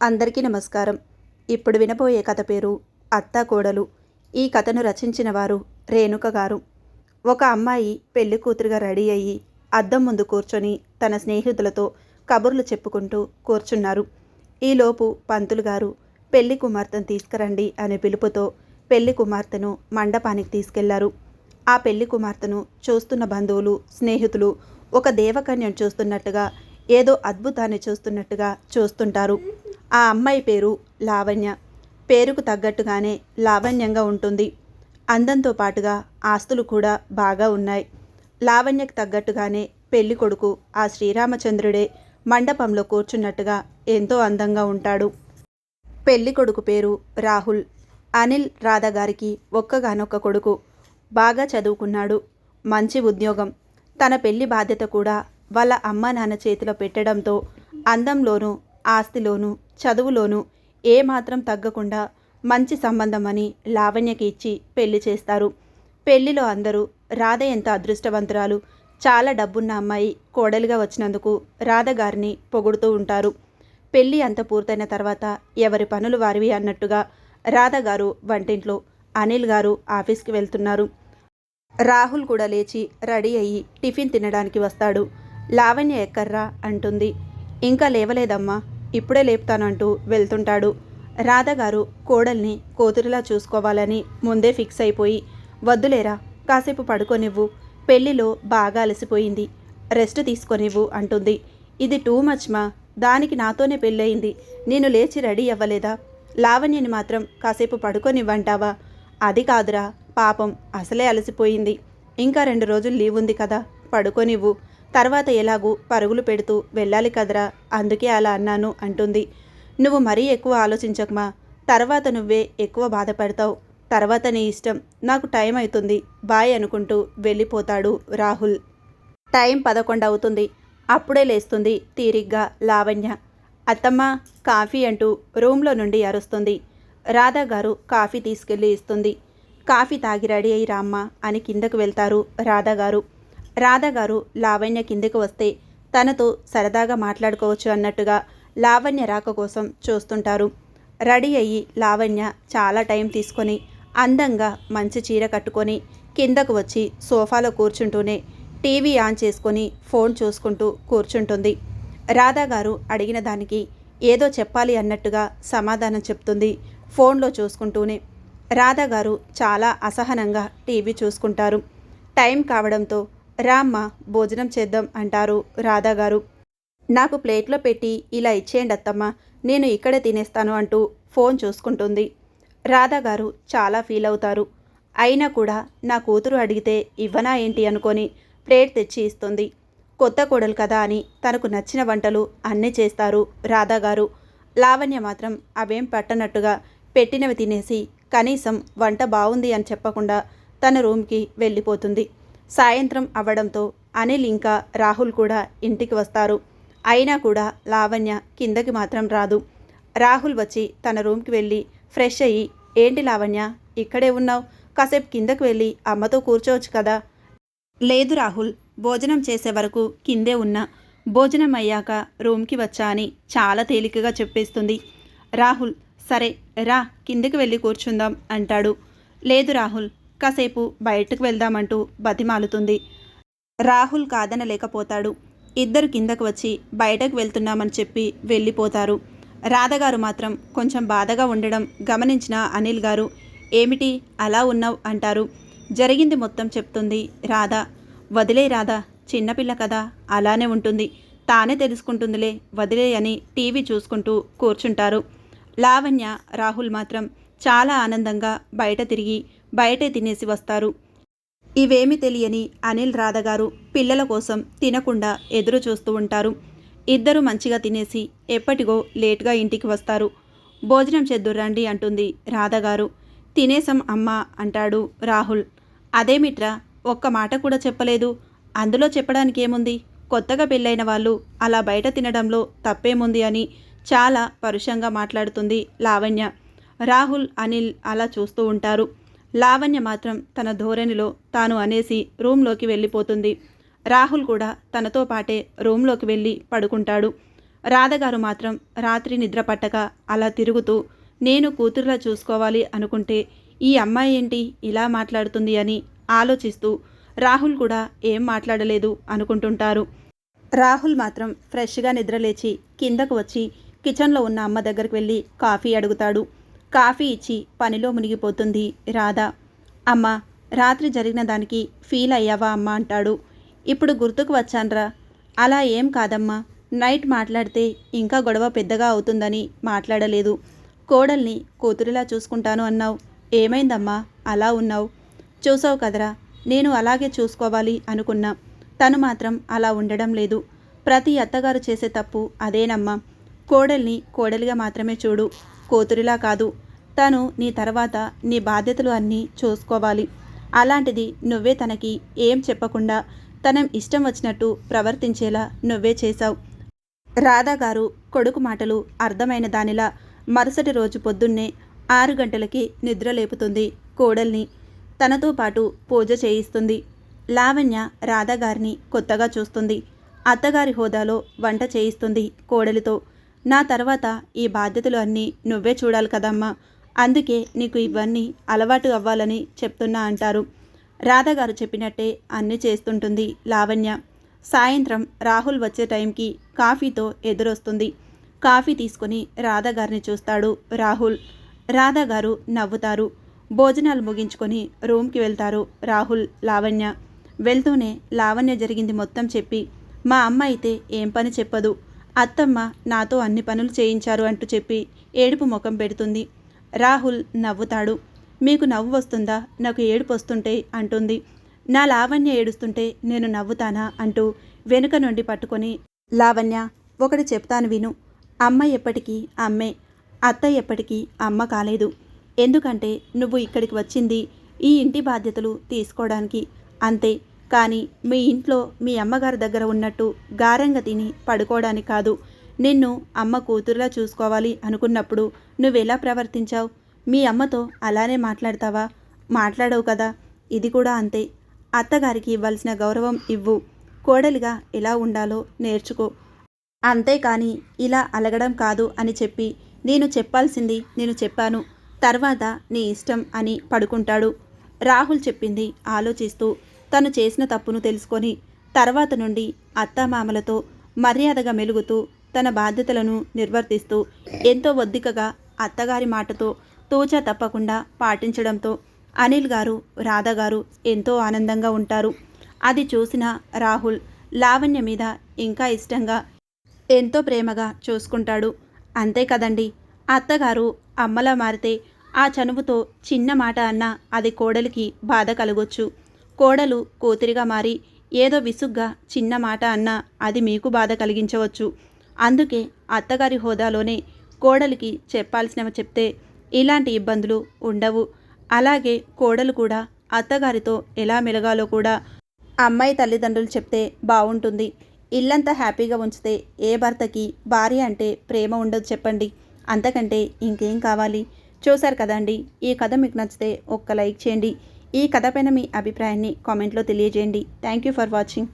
అందరికీ నమస్కారం. ఇప్పుడు వినబోయే కథ పేరు అత్తా కోడలు. ఈ కథను రచించిన వారు రేణుక గారు. ఒక అమ్మాయి పెళ్ళి కూతురుగా రెడీ అయ్యి అద్దం ముందు కూర్చొని తన స్నేహితులతో కబుర్లు చెప్పుకుంటూ కూర్చున్నారు. ఈలోపు పంతులు గారు పెళ్ళి కుమార్తెను తీసుకురండి అనే పిలుపుతో పెళ్ళి కుమార్తెను మండపానికి తీసుకెళ్ళారు. ఆ పెళ్ళి కుమార్తెను చూస్తున్న బంధువులు స్నేహితులు ఒక దేవకన్యను చూస్తున్నట్టుగా ఏదో అద్భుతాన్ని చూస్తున్నట్టుగా చూస్తుంటారు. ఆ అమ్మాయి పేరు లావణ్య. పేరుకు తగ్గట్టుగానే లావణ్యంగా ఉంటుంది. అందంతో పాటుగా ఆస్తులు కూడా బాగా ఉన్నాయి. లావణ్యకు తగ్గట్టుగానే పెళ్ళి కొడుకు ఆ శ్రీరామచంద్రుడే మండపంలో కూర్చున్నట్టుగా ఎంతో అందంగా ఉంటాడు. పెళ్ళి కొడుకు పేరు రాహుల్. అనిల్ రాధా గారికి ఒక్కగానొక్క కొడుకు. బాగా చదువుకున్నాడు. మంచి ఉద్యోగం. తన పెళ్ళి బాధ్యత కూడా వాళ్ళ అమ్మ నాన్న చేతిలో పెట్టడంతో అందంలోనూ ఆస్తిలోనూ చదువులోనూ ఏమాత్రం తగ్గకుండా మంచి సంబంధం అని లావణ్యకి ఇచ్చి పెళ్ళి చేస్తారు. పెళ్ళిలో అందరూ రాధ ఎంత అదృష్టవంతురాలు చాలా డబ్బున్న అమ్మాయి కోడలిగా వచ్చినందుకు రాధ గారిని పొగుడుతూ ఉంటారు. పెళ్ళి అంత పూర్తయిన తర్వాత ఎవరి పనులు వారివి అన్నట్టుగా రాధ గారు వంటింట్లో అనిల్ గారు ఆఫీస్కి వెళ్తున్నారు. రాహుల్ కూడా లేచి రెడీ అయ్యి టిఫిన్ తినడానికి వస్తాడు. లావణ్య ఎక్కర్రా అంటుంది. ఇంకా లేవలేదమ్మా ఇప్పుడే లేపుతానంటూ వెళ్తుంటాడు. రాధ గారు కోడల్ని కూతురులా చూసుకోవాలని ముందే ఫిక్స్ అయిపోయి వద్దులేరా కాసేపు పడుకోనివ్వు పెళ్ళిలో బాగా అలసిపోయింది రెస్ట్ తీసుకొనివ్వు అంటుంది. ఇది టూ మచ్ మా దానికి నాతోనే పెళ్ళయింది నేను లేచి రెడీ అవ్వలేదా? లావణ్యని మాత్రం కాసేపు పడుకొనివ్వంటావా? అది కాదురా పాపం అసలే అలసిపోయింది. ఇంకా రెండు రోజులు లీవ్ ఉంది కదా పడుకోనివ్వు తర్వాత ఎలాగూ పరుగులు పెడుతూ వెళ్ళాలి కదరా అందుకే అలా అన్నాను అంటుంది. నువ్వు మరీ ఎక్కువ ఆలోచించకమా తర్వాత నువ్వే ఎక్కువ బాధపడతావు. తర్వాత నీ ఇష్టం నాకు టైం అవుతుంది బాయ్ అనుకుంటూ వెళ్ళిపోతాడు రాహుల్. టైం పదకొండు అవుతుంది అప్పుడే లేస్తుంది తీరిగ్గా లావణ్య. అత్తమ్మ కాఫీ అంటూ రూమ్లో నుండి అరుస్తుంది. రాధా గారు కాఫీ తీసుకెళ్ళి ఇస్తుంది. కాఫీ తాగి రెడీ అయి రామ్మ అని కిందకు వెళ్తారు రాధా గారు. రాధా గారు లావణ్య కిందకు వస్తే తనతో సరదాగా మాట్లాడుకోవచ్చు అన్నట్టుగా లావణ్య రాక కోసం చూస్తుంటారు. రెడీ అయ్యి లావణ్య చాలా టైం తీసుకొని అందంగా మంచి చీర కట్టుకొని కిందకు వచ్చి సోఫాలో కూర్చుంటూనే టీవీ ఆన్ చేసుకొని ఫోన్ చూసుకుంటూ కూర్చుంటుంది. రాధా గారు అడిగిన దానికి ఏదో చెప్పాలి అన్నట్టుగా సమాధానం చెప్తుంది ఫోన్లో చూసుకుంటూనే. రాధా గారు చాలా అసహనంగా టీవీ చూసుకుంటారు. టైం కావడంతో రామ్మ భోజనం చేద్దాం అంటారు రాధా గారు. నాకు ప్లేట్లో పెట్టి ఇలా ఇచ్చేయండి అత్తమ్మ నేను ఇక్కడే తినేస్తాను అంటూ ఫోన్ చూసుకుంటుంది. రాధా గారు చాలా ఫీల్ అవుతారు. అయినా కూడా నా కూతురు అడిగితే ఇవ్వనా ఏంటి అనుకొని ప్లేట్ తెచ్చి ఇస్తుంది. కొత్త కోడలు కదా అని తనకు నచ్చిన వంటలు అన్నీ చేస్తారు రాధా గారు. లావణ్య మాత్రం అవేం పట్టనట్టుగా పెట్టినవి తినేసి కనీసం వంట బాగుంది అని చెప్పకుండా తన రూమ్కి వెళ్ళిపోతుంది. సాయంత్రం అవ్వడంతో అనిల్ ఇంకా రాహుల్ కూడా ఇంటికి వస్తారు. అయినా కూడా లావణ్య కిందకి మాత్రం రాదు. రాహుల్ వచ్చి తన రూమ్కి వెళ్ళి ఫ్రెష్ అయ్యి ఏంటి లావణ్య ఇక్కడే ఉన్నావు? కాసేపు కిందకు వెళ్ళి అమ్మతో కూర్చోవచ్చు కదా? లేదు రాహుల్ భోజనం చేసే వరకు కిందే ఉన్నా. భోజనం అయ్యాక రూమ్కి వచ్చా అని చాలా తేలికగా చెప్పేస్తుంది. రాహుల్ సరే రా కిందకి వెళ్ళి కూర్చుందాం అంటాడు. లేదు రాహుల్ కాసేపు బయటకు వెళ్దామంటూ బతిమాలుతుంది. రాహుల్ కాదనలేకపోతాడు. ఇద్దరు కిందకు వచ్చి బయటకు వెళ్తున్నామని చెప్పి వెళ్ళిపోతారు. రాధగారు మాత్రం కొంచెం బాధగా ఉండడం గమనించిన అనిల్ గారు ఏమిటి అలా ఉన్నావు? అంటారు. జరిగింది మొత్తం చెప్తుంది రాధ. వదిలే రాధా చిన్నపిల్ల కదా అలానే ఉంటుంది. తానే తెలుసుకుంటుందిలే వదిలే అని టీవీ చూసుకుంటూ కూర్చుంటారు. లావణ్య రాహుల్ మాత్రం చాలా ఆనందంగా బయట తిరిగి బయటే తినేసి వస్తారు. ఇవేమి తెలియని అనిల్ రాధగారు పిల్లల కోసం తినకుండా ఎదురు చూస్తూ ఉంటారు. ఇద్దరు మంచిగా తినేసి ఎప్పటిగో లేట్గా ఇంటికి వస్తారు. భోజనం చేద్దురండి అంటుంది రాధగారు తినేసం అమ్మా అంటాడు రాహుల్. అదేమిట్రా ఒక్క మాట కూడా చెప్పలేదు. అందులో చెప్పడానికి ఏముంది? కొత్తగా పెళ్ళైన వాళ్ళు అలా బయట తినడంలో తప్పేముంది అని చాలా పరుషంగా మాట్లాడుతుంది లావణ్య. రాహుల్ అనిల్ అలా చూస్తూ ఉంటారు. లావణ్య మాత్రం తన ధోరణిలో తాను అనేసి రూమ్లోకి వెళ్ళిపోతుంది. రాహుల్ కూడా తనతో పాటే రూమ్లోకి వెళ్ళి పడుకుంటాడు. రాధగారు మాత్రం రాత్రి నిద్ర పట్టక అలా తిరుగుతూ నేను కూతురులా చూసుకోవాలి అనుకుంటే ఈ అమ్మాయి ఏంటి ఇలా మాట్లాడుతుంది అని ఆలోచిస్తూ రాహుల్ కూడా ఏం మాట్లాడలేదు అనుకుంటుంటారు. రాహుల్ మాత్రం ఫ్రెష్గా నిద్రలేచి కిందకు వచ్చి కిచెన్లో ఉన్న అమ్మ దగ్గరికి వెళ్ళి కాఫీ అడుగుతాడు. కాఫీ ఇచ్చి పనిలో మునిగిపోతుంది రాధ. అమ్మ రాత్రి జరిగిన దానికి ఫీల్ అయ్యావా అమ్మ అంటాడు. ఇప్పుడు గుర్తుకు వచ్చాన్రా. అలా ఏం కాదమ్మా. నైట్ మాట్లాడితే ఇంకా గొడవ పెద్దగా అవుతుందని మాట్లాడలేదు. కోడల్ని కూతురిలా చూసుకుంటాను అన్నావు. ఏమైందమ్మా? అలా ఉన్నావు. చూసావు కదరా నేను అలాగే చూసుకోవాలి అనుకున్నా. తను మాత్రం అలా ఉండడం లేదు. ప్రతి అత్తగారు చేసే తప్పు అదేనమ్మా. కోడల్ని కోడలిగా మాత్రమే చూడు కూతురిలా కాదు. తను నీ తర్వాత నీ బాధ్యతలు అన్నీ చూసుకోవాలి. అలాంటిది నువ్వే తనకి ఏం చెప్పకుండా తనం ఇష్టం వచ్చినట్టు ప్రవర్తించేలా నువ్వే చేశావు. రాధా గారు కొడుకు మాటలు అర్థమైన దానిలా మరుసటి రోజు పొద్దున్నే ఆరు గంటలకి నిద్ర లేపుతుంది కోడల్ని. తనతో పాటు పూజ చేయిస్తుంది. లావణ్య రాధాగారిని కొత్తగా చూస్తుంది. అత్తగారి హోదాలో వంట చేయిస్తుంది కోడలితో. నా తర్వాత ఈ బాధ్యతలు అన్నీ నువ్వే చూడాలి కదమ్మా. అందుకే నీకు ఇవన్నీ అలవాటు అవ్వాలని చెప్తున్నా అంటారు. రాధగారు చెప్పినట్టే అన్నీ చేస్తుంటుంది లావణ్య. సాయంత్రం రాహుల్ వచ్చే టైంకి కాఫీతో ఎదురొస్తుంది. కాఫీ తీసుకుని రాధగారిని చూస్తాడు రాహుల్. రాధాగారు నవ్వుతారు. భోజనాలు ముగించుకొని రూమ్కి వెళ్తారు రాహుల్ లావణ్య. వెళ్తూనే లావణ్య జరిగింది మొత్తం చెప్పి మా అమ్మ అయితే ఏం పని చెప్పదు. అత్తమ్మ నాతో అన్ని పనులు చేయించారు అంటూ చెప్పి ఏడుపు ముఖం పెడుతుంది. రాహుల్ నవ్వుతాడు. మీకు నవ్వు వస్తుందా? నాకు ఏడుపు వస్తుంటే అంటుంది. నా లావణ్య ఏడుస్తుంటే నేను నవ్వుతానా? అంటూ వెనుక నుండి పట్టుకొని లావణ్య ఒకటి చెప్తాను విను. అమ్మ ఎప్పటికీ అమ్మే. అత్త ఎప్పటికీ అమ్మ కాలేదు. ఎందుకంటే నువ్వు ఇక్కడికి వచ్చింది ఈ ఇంటి బాధ్యతలు తీసుకోవడానికి. అంతే. కానీ మీ ఇంట్లో మీ అమ్మగారి దగ్గర ఉన్నట్టు గారంగ తిని పడుకోవడానికి కాదు. నిన్ను అమ్మ కూతురులా చూసుకోవాలి అనుకున్నప్పుడు నువ్వెలా ప్రవర్తించావు? మీ అమ్మతో అలానే మాట్లాడతావా? మాట్లాడవు కదా. ఇది కూడా అంతే. అత్తగారికి ఇవ్వాల్సిన గౌరవం ఇవ్వు. కోడలిగా ఎలా ఉండాలో నేర్చుకో. అంతేకాని ఇలా అలగడం కాదు అని చెప్పి నేను చెప్పాల్సింది నేను చెప్పాను. తర్వాత నీ ఇష్టం అని పడుకుంటాడు. రాహుల్ చెప్పింది ఆలోచిస్తూ తను చేసిన తప్పును తెలుసుకొని తర్వాత నుండి అత్తామామలతో మర్యాదగా మెలుగుతూ తన బాధ్యతలను నిర్వర్తిస్తూ ఎంతో ఒద్దికగా అత్తగారి మాటతో తోచా తప్పకుండా పాటించడంతో అనిల్ గారు రాధా గారు ఎంతో ఆనందంగా ఉంటారు. అది చూసిన రాహుల్ లావణ్య మీద ఇంకా ఇష్టంగా ఎంతో ప్రేమగా చూసుకుంటాడు. అంతే కదండి అత్తగారు అమ్మలా మారితే ఆ చనువుతో చిన్న మాట అన్నా అది కోడలికి బాధ కలగొచ్చు. కోడలు కూతురిగా మారి ఏదో విసుగ్గా చిన్న మాట అన్నా అది మీకు బాధ కలిగించవచ్చు. అందుకే అత్తగారి హోదాలోనే కోడలికి చెప్పాల్సినవి చెప్తే ఇలాంటి ఇబ్బందులు ఉండవు. అలాగే కోడలు కూడా అత్తగారితో ఎలా మెలగాలో కూడా అమ్మాయి తల్లిదండ్రులు చెప్తే బాగుంటుంది ఇల్లంతా హ్యాపీగా ఉంచితే ఏ భర్తకి భార్య అంటే ప్రేమ ఉండదు చెప్పండి. అంతకంటే ఇంకేం కావాలి? చూశారు కదండి? ఈ కథ మీకు నచ్చితే ఒక్క లైక్ చేయండి. ఈ కథ పైన మీ అభిప్రాయాన్ని కామెంట్లో తెలియజేయండి. Thank you for watching